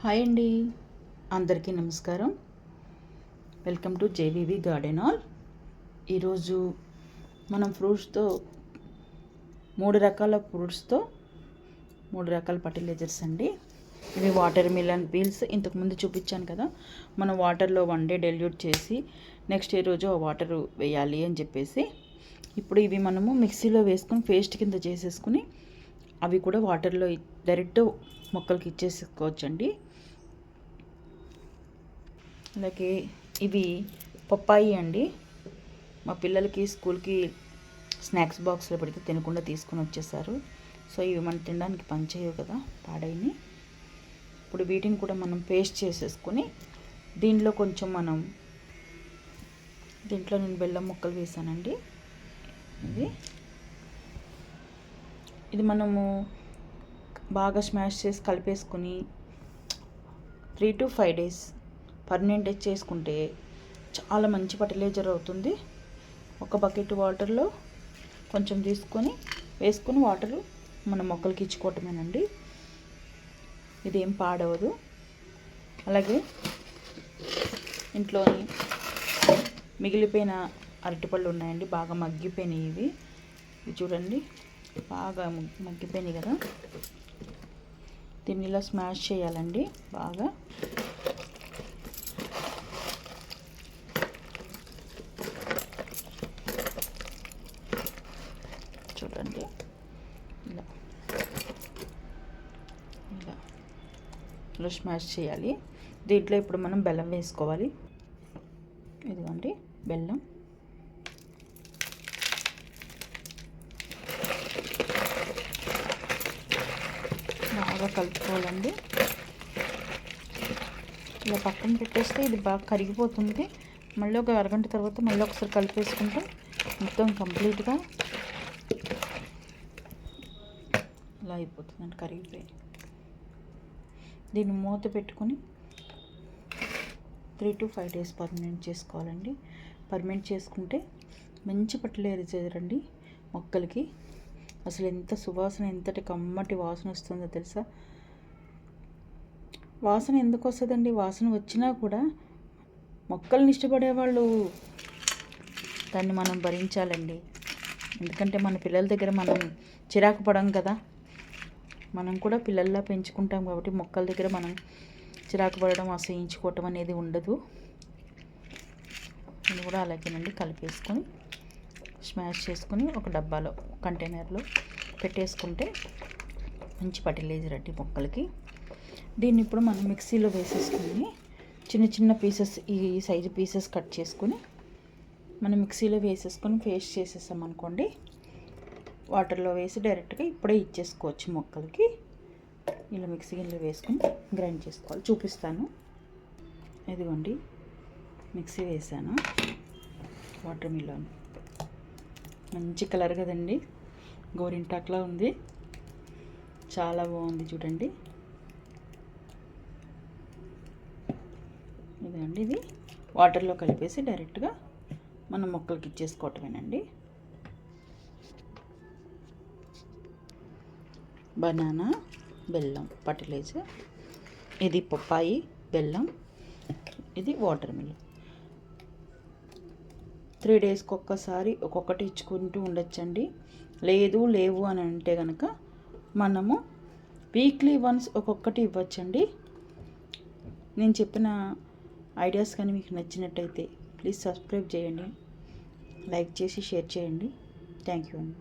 Hi అండి. అందరికీ నమస్కారం. Welcome to JVV garden all ఈరోజు మనం ఫ్రూట్స్తో మూడు రకాల ఫ్రూట్స్తో మూడు రకాల ఫర్టిలైజర్స్ అండి. ఇవి వాటర్ మిలన్ పీల్స్ ఇంతకుముందు చూపించాను కదా. మనం వాటర్లో వన్ డే డెల్యూట్ చేసి నెక్స్ట్ ఏ రోజు ఆ వాటర్ వేయాలి అని చెప్పేసి. ఇప్పుడు ఇవి మనము మిక్సీలో వేసుకొని పేస్ట్ కింద చేసేసుకుని అవి కూడా వాటర్లో డైరెక్ట్ మొక్కలకి ఇచ్చేసుకోవచ్చండి. అలాగే ఇవి పప్పాయి అండి. మా పిల్లలకి స్కూల్కి స్నాక్స్ బాక్స్లో పెడితే తినకుండా తీసుకొని వచ్చేసారు. సో ఇవి మనం తినడానికి పనిచేయవు కదా పాడైని ఇప్పుడు వీటిని కూడా మనం పేస్ట్ చేసేసుకొని దీంట్లో కొంచెం మనం దీంట్లో నేను బెల్లం ముక్కలు వేసానండి. ఇది ఇది మనము బాగా స్మాష్ చేసి కలిపేసుకొని three to five days permanent చేసుకుంటే చాలా మంచి ఫర్టిలైజర్ అవుతుంది. ఒక బకెట్ వాటర్లో కొంచెం తీసుకొని వేసుకొని వాటర్ మన మొక్కలకి ఇచ్చుకోవటమేనండి. ఇది ఏం పాడవదు. అలాగే ఇంట్లోని మిగిలిపోయిన అరటిపళ్ళు ఉన్నాయండి బాగా మగ్గిపోయినాయి ఇవి. ఇవి చూడండి బాగా మగ్గిపోయినాయి కదా. దీన్ని ఇలా స్మాష్ చేయాలండి బాగా చూడండి ఇలా ఇలా ఇలా స్మాష్ చేయాలి. దీంట్లో ఇప్పుడు మనం బెల్లం వేసుకోవాలి. ఇదిగోండి బెల్లం. బాగా కలుపుకోవాలండి. ఇలా పక్కన పెట్టేస్తే ఇది బాగా కరిగిపోతుంది. మళ్ళీ ఒక అరగంట తర్వాత మళ్ళీ ఒకసారి కలిపేసుకుంటే మొత్తం కంప్లీట్గా ఇలా అయిపోతుందండి కరిగిపోయి దీన్ని మూత పెట్టుకొని three to five days permanent చేసుకోవాలండి. పర్మనెంట్ చేసుకుంటే మంచి ఫర్టిలైజర్ అండి మొక్కలకి. అసలు ఎంత సువాసన ఎంతటి కమ్మటి వాసన వస్తుందో తెలుసా? వాసన ఎందుకు వస్తుందండి? వాసన వచ్చినా కూడా మొక్కల్ని ఇష్టపడే వాళ్ళు దాన్ని మనం భరించాలండి. ఎందుకంటే మన పిల్లల దగ్గర మనం చిరాకు పడం కదా. మనం కూడా పిల్లల్లా పెంచుకుంటాం కాబట్టి మొక్కల దగ్గర మనం చిరాకు పడడం అసహించుకోవటం అనేది ఉండదు. ఇది కూడా అలాగేనండి. కలిపేసుకొని స్మాష్ చేసుకొని ఒక డబ్బాలో కంటైనర్లో పెట్టేసుకుంటే మంచి ఫర్టిలైజర్ అండి మొక్కలకి. దీన్ని ఇప్పుడు మనం మిక్సీలో వేసేసుకుని చిన్న చిన్న పీసెస్ ఈ సైజు పీసెస్ కట్ చేసుకొని మనం మిక్సీలో వేసేసుకొని పేస్ట్ చేసేసాం అనుకోండి వాటర్లో వేసి డైరెక్ట్గా ఇప్పుడే ఇచ్చేసుకోవచ్చు మొక్కలకి. ఇలా మిక్సీ గిన్నెలో వేసుకొని గ్రైండ్ చేసుకోవాలి. చూపిస్తాను. ఇదిగోండి. మిక్సీ వేసాను. వాటర్ మిలోన్ మంచి కలర్ కదండి. గోరింటాక్లా ఉంది. చాలా బాగుంది చూడండి. ఇదండి ఇది వాటర్లో కలిపేసి డైరెక్ట్గా మనం మొక్కలకి ఇచ్చేసుకోవటమేనండి. బనానా బెల్లం ఫర్టిలైజర్ ఇది పప్పాయి బెల్లం. ఇది వాటర్ మిలన్ త్రీ డేస్కి ఒక్కసారి ఒక్కొక్కటి ఇచ్చుకుంటూ ఉండొచ్చండి. లేదు లేవు అని అంటే కనుక మనము వీక్లీ వన్స్ ఒక్కొక్కటి ఇవ్వచ్చండి. నేను చెప్పిన ఐడియాస్ కానీ మీకు నచ్చినట్టయితే ప్లీజ్ సబ్స్క్రైబ్ చేయండి. లైక్ చేసి షేర్ చేయండి. థ్యాంక్ యూ అండి.